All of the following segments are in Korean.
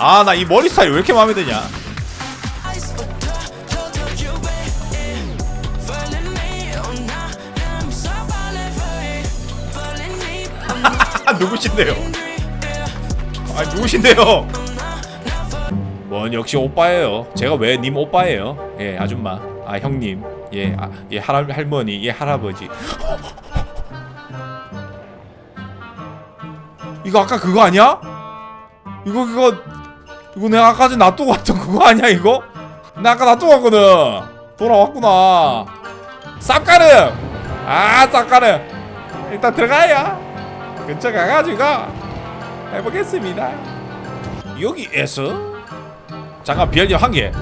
아 나 이 머리 스타일 왜 이렇게 마음에 드냐? 누구신데요? 아 누구신데요? 뭔 역시 오빠예요. 제가 왜 님 오빠예요? 예 아줌마. 아 형님. 예, 아, 예 할아, 할머니. 예 할아버지. 이거 아까 그거 아니야? 이거 그거 이거 내가 아까 전에 놔두고 왔던 그거 아니야 이거? 나 아까 놔두고 왔거든. 돌아왔구나. 쌉가름! 아 쌉가름. 일단 들어가야. 근처 가가지고 해보겠습니다. 여기에서 잠깐 비알님 한개.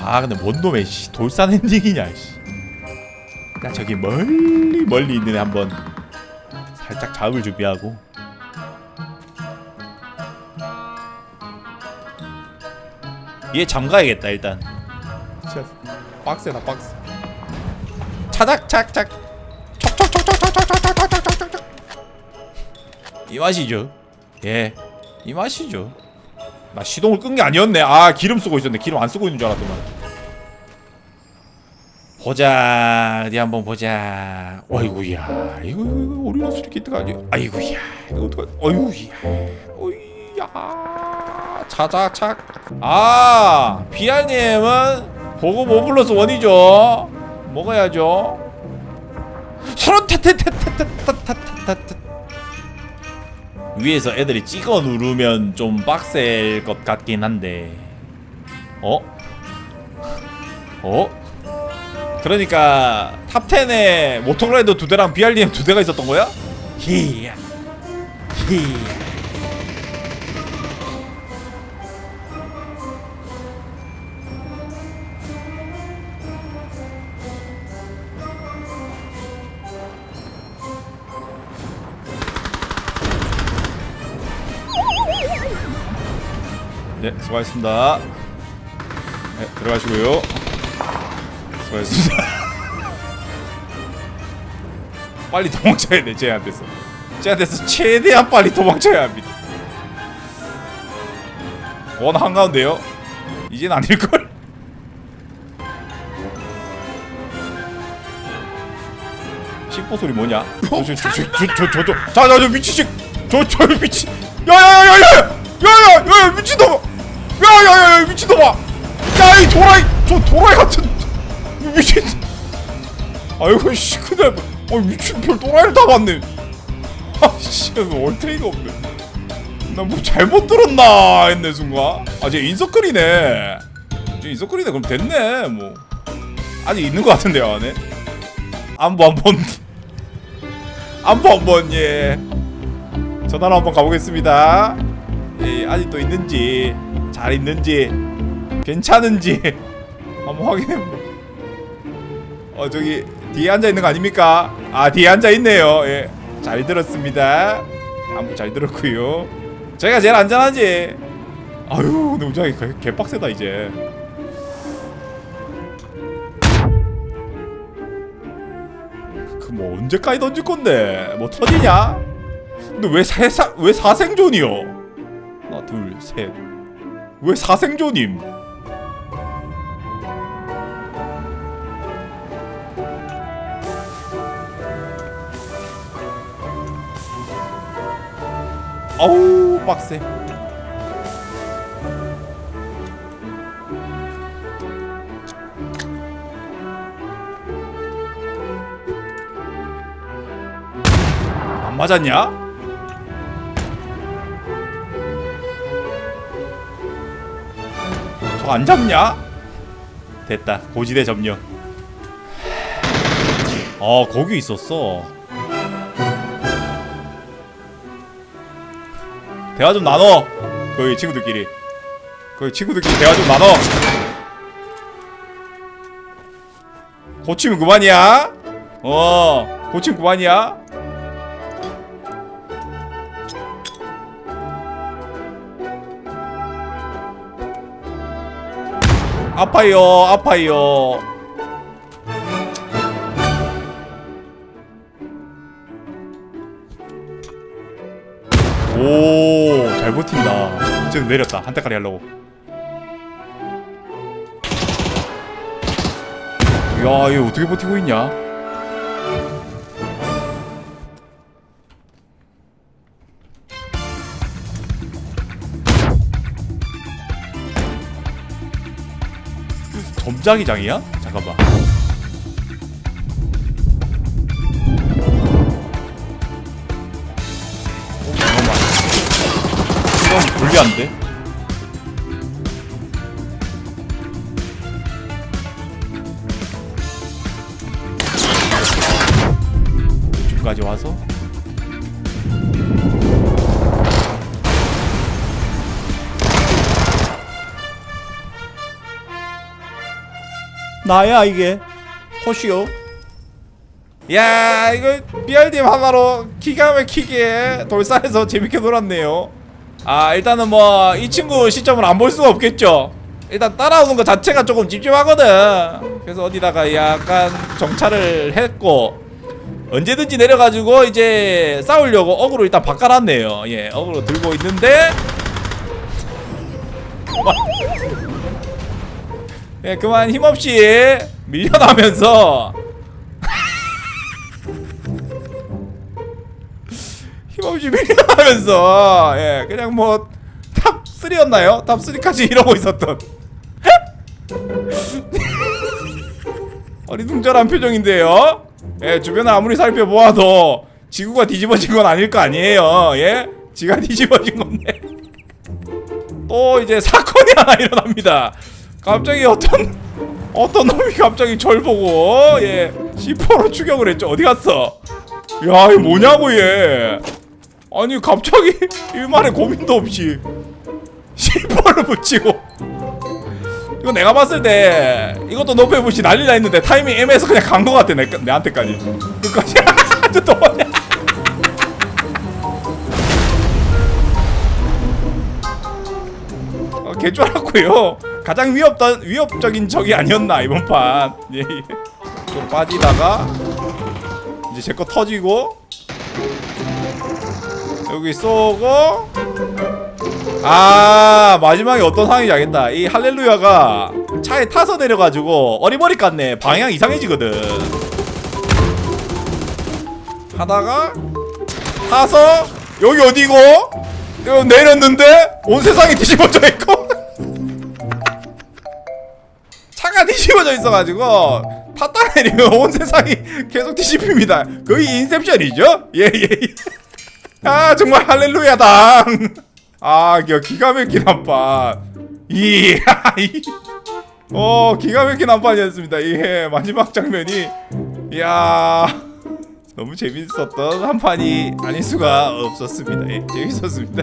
아 근데 뭔 놈의 씨, 돌산 엔딩이냐 씨. 나 저기 멀리 멀리 있는 애 한번 살짝 잡을 준비하고 얘 잠가야겠다 일단 진짜 빡세다 빡세 차작착착 촉촉촉촉촉촉촉촉촉촉촉 이 맛이죠 예이 맛이죠 나 시동을 끈 게 아니었네. 아 기름 쓰고 있었네. 기름 안 쓰고 있는 줄 알았더만. 보자 어디 한번 보자. 어이구야 이거 이거 오리노스 키트가 아니야. 아이구야 이거 어떡하? 어이구야 어이야 차자착. 아 비알님은 보고 뭐 플러스 원이죠. 먹어야죠. 서로 타타타타타타타타 위에서 애들이 찍어 누르면 좀 빡셀 것 같긴 한데 어? 어? 그러니까 탑10에 모토그라이더 두 대랑 BRDM 두 대가 있었던 거야? 히야 히야 네, 수고하셨습니다. 네, 들어가시고요. 수고하셨습니다. 빨리 도망쳐야 돼, 쟤한테서. 쟤한테서 최대한 빨리 도망쳐야 합니다. 원 한가운데요? 이젠 아닐걸? 씹보 소리 뭐냐? 저저저저저저저 자자저 미친 새 저저 미친 야야야야야 야야야 미친놈아 야야야야 미친놈아 야이 도라이 저 도라이 같은 미친 아이고 씨 그날 아 미친 별 도라이를 다 봤네. 아씨 얼테이가 없네. 나 뭐 잘못 들었나 했네 순간. 아쟤 인서클이네. 쟤 인서클이네. 그럼 됐네 뭐. 아직 있는 것 같은데요 안에? 안보 한번. 안보 한번 예. 전화로 한번 가보겠습니다. 예, 아직도 있는지 잘 있는지 괜찮은지 한번 확인해보 어 저기 뒤에 앉아 있는 거 아닙니까? 아 뒤에 앉아 있네요 예, 잘 들었습니다 안부 잘 들었고요 제가 제일 안전하지 아유 근데 우정이 개- 개빡세다 이제 그 뭐 언제까지 던질 건데 뭐 터지냐? 근데 왜 세사 왜 사생존이요? 하나 둘 셋 왜 사생존임? 아우 빡세. 안 맞았냐? 저거 안 잡냐? 됐다 고지대 점령 어 거기 있었어 대화 좀 나눠. 거기 친구들끼리. 거기 친구들끼리 대화 좀 나눠. 고치면 그만이야. 어 고치면 그만이야. 아파요 아파요 버틴다. 지금 내렸다. 한타까리 하려고. 야 이거 어떻게 버티고 있냐? 점자기장이야? 잠깐만 이건 불리한데? 이쯤까지 와서? 나야 이게. 호시오. 야 이거 BRDM 하나로 기가 막히게 돌산에서 재밌게 놀았네요 아 일단은 뭐 이 친구 시점을 안 볼 수가 없겠죠. 일단 따라오는 것 자체가 조금 찝찝하거든. 그래서 어디다가 약간 정찰을 했고 언제든지 내려가지고 이제 싸우려고 어그로 일단 바꿔놨네요. 예 어그로 들고 있는데. 예 그만 힘없이 밀려나면서 힘없이 밀려나면서 예 그냥 뭐 탑 3였나요? 탑 3까지 이러고 있었던 어리둥절한 표정인데요. 예 주변을 아무리 살펴보아도 지구가 뒤집어진 건 아닐 거 아니에요. 예 지가 뒤집어진 건데 또 이제 사건이 하나 일어납니다. 갑자기 어떤 어떤 놈이 갑자기 절 보고 예 C4로 추격을 했죠. 어디 갔어? 야, 이 뭐냐고 얘. 아니 갑자기 일말의 고민도 없이 C4를 붙이고. 이거 내가 봤을 때 이것도 노페 부시 난리나 했는데 타이밍 애매해서 그냥 간 거 같아 내, 내한테까지. 끝까지. 또 뭐냐. 어, 개쫄았고요. 가장 위협다, 위협적인 적이 아니었나 이번 판. 예, 예. 좀 빠지다가 이제 제 거 터지고 여기 쏘고. 아 마지막에 어떤 상황인지 알겠다. 이 할렐루야가 차에 타서 내려가지고 어리버리 같네. 방향 이상해지거든. 하다가 타서 여기 어디고? 여기 내렸는데 온 세상이 뒤집어져 있고. 차가 뒤집어져 있어가지고 탔다 내리면 온 세상이 계속 뒤집힙니다. 거의 인셉션이죠? 예 예 예. 아 정말 할렐루야당. 아 기- 기가 막힌 한판 이야 이- 어 기가 막힌 한판이었습니다. 예 마지막 장면이 이야 너무 재밌었던 한판이 아닐 수가 없었습니다. 예 재밌었습니다